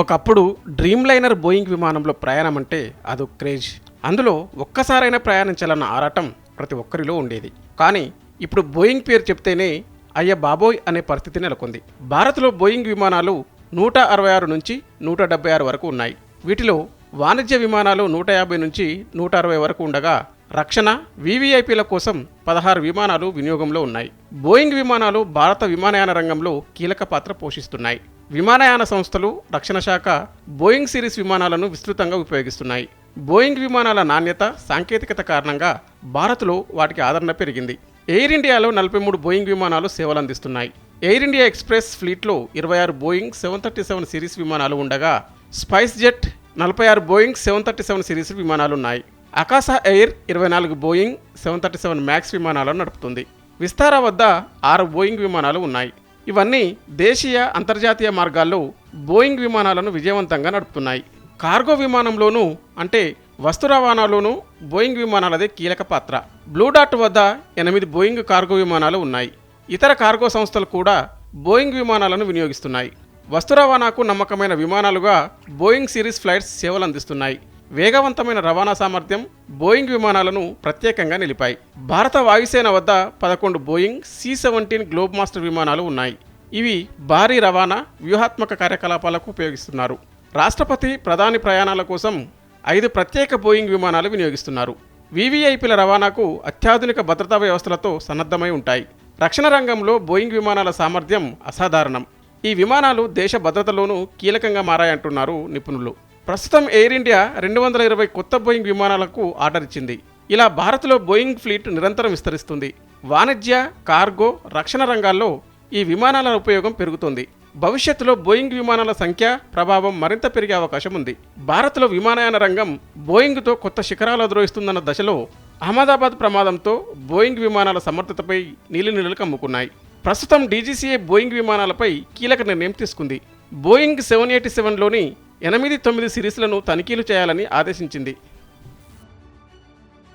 ఒకప్పుడు dream liner Boeing విమానంలో ప్రయాణం అంటే అదో క్రేజ్. అందులో ఒక్కసారైనా ప్రయాణించాలన్న ఆరాటం ప్రతి ఒక్కరిలో ఉండేది. కానీ ఇప్పుడు బోయింగ్ పేరు చెప్తేనే అయ్య బాబోయ్ అనే పరిస్థితి నెలకొంది. భారత్లో బోయింగ్ విమానాలు నూట అరవై ఆరు నుంచి నూట డెబ్బై ఆరు వరకు ఉన్నాయి. వీటిలో వాణిజ్య విమానాలు నూట యాభై నుంచి నూట అరవై వరకు ఉండగా రక్షణ వివిఐపీల కోసం పదహారు విమానాలు వినియోగంలో ఉన్నాయి. బోయింగ్ విమానాలు భారత విమానయాన రంగంలో కీలక పాత్ర పోషిస్తున్నాయి. విమానయాన సంస్థలు రక్షణ శాఖ బోయింగ్ సిరీస్ విమానాలను విస్తృతంగా ఉపయోగిస్తున్నాయి. బోయింగ్ విమానాల నాణ్యత సాంకేతికత కారణంగా భారత్లో వాటికి ఆదరణ పెరిగింది. ఎయిర్ ఇండియాలో నలభై మూడు బోయింగ్ విమానాలు సేవలు అందిస్తున్నాయి. ఎయిర్ ఇండియా ఎక్స్ప్రెస్ ఫ్లీట్లో ఇరవై ఆరు Boeing seven thirty seven series విమానాలు ఉండగా స్పైస్ జెట్ నలభై ఆరు Boeing seven thirty seven series విమానాలు ఉన్నాయి. అకాస ఎయిర్ ఇరవై నాలుగు Boeing seven thirty seven max విమానాలను నడుపుతుంది. విస్తారా వద్ద ఆరు బోయింగ్ విమానాలు ఉన్నాయి. ఇవన్నీ దేశీయ అంతర్జాతీయ మార్గాల్లో బోయింగ్ విమానాలను విజయవంతంగా నడుపుతున్నాయి. కార్గో విమానంలోనూ అంటే వస్తు రవాణాలోనూ బోయింగ్ విమానాలదే కీలక పాత్ర. బ్లూ డాట్ వద్ద ఎనిమిది బోయింగ్ కార్గో విమానాలు ఉన్నాయి. ఇతర కార్గో సంస్థలు కూడా బోయింగ్ విమానాలను వినియోగిస్తున్నాయి. వస్తు రవాణాకు నమ్మకమైన విమానాలుగా బోయింగ్ సిరీస్ ఫ్లైట్స్ సేవలు అందిస్తున్నాయి వేగవంతమైన రవాణా సామర్థ్యం బోయింగ్ విమానాలను ప్రత్యేకంగా నిలిపాయి. భారత వాయుసేన వద్ద పదకొండు Boeing C seventeen globe master విమానాలు ఉన్నాయి. ఇవి భారీ రవాణా వ్యూహాత్మక కార్యకలాపాలకు ఉపయోగిస్తున్నారు. రాష్ట్రపతి ప్రధాని ప్రయాణాల కోసం ఐదు ప్రత్యేక బోయింగ్ విమానాలు వినియోగిస్తున్నారు. వివిఐపిల రవాణాకు అత్యాధునిక భద్రతా వ్యవస్థలతో సన్నద్ధమై ఉంటాయి. రక్షణ రంగంలో బోయింగ్ విమానాల సామర్థ్యం అసాధారణం. ఈ విమానాలు దేశ భద్రతలోనూ కీలకంగా మారాయంటున్నారు నిపుణులు. ప్రస్తుతం ఎయిర్ ఇండియా రెండు వందల ఇరవై కొత్త బోయింగ్ విమానాలకు ఆర్డర్ ఇచ్చింది. ఇలా భారత్లో బోయింగ్ ఫ్లీట్ నిరంతరం విస్తరిస్తుంది. వాణిజ్య కార్గో రక్షణ రంగాల్లో ఈ విమానాల ఉపయోగం పెరుగుతుంది. భవిష్యత్తులో బోయింగ్ విమానాల సంఖ్య ప్రభావం మరింత పెరిగే అవకాశం ఉంది. భారత్లో విమానయాన రంగం బోయింగ్తో కొత్త శిఖరాలు అధిరోహిస్తుందన్న దశలో అహ్మదాబాద్ ప్రమాదంతో బోయింగ్ విమానాల సమర్థతపై నీలినీళ్ళు కమ్ముకున్నాయి. ప్రస్తుతం డీజీసీఏ బోయింగ్ విమానాలపై కీలక నిర్ణయం తీసుకుంది. బోయింగ్ సెవెన్ ఎయిటీ సెవెన్లోని ఎనిమిది తొమ్మిది సిరీస్లను తనిఖీలు చేయాలని ఆదేశించింది.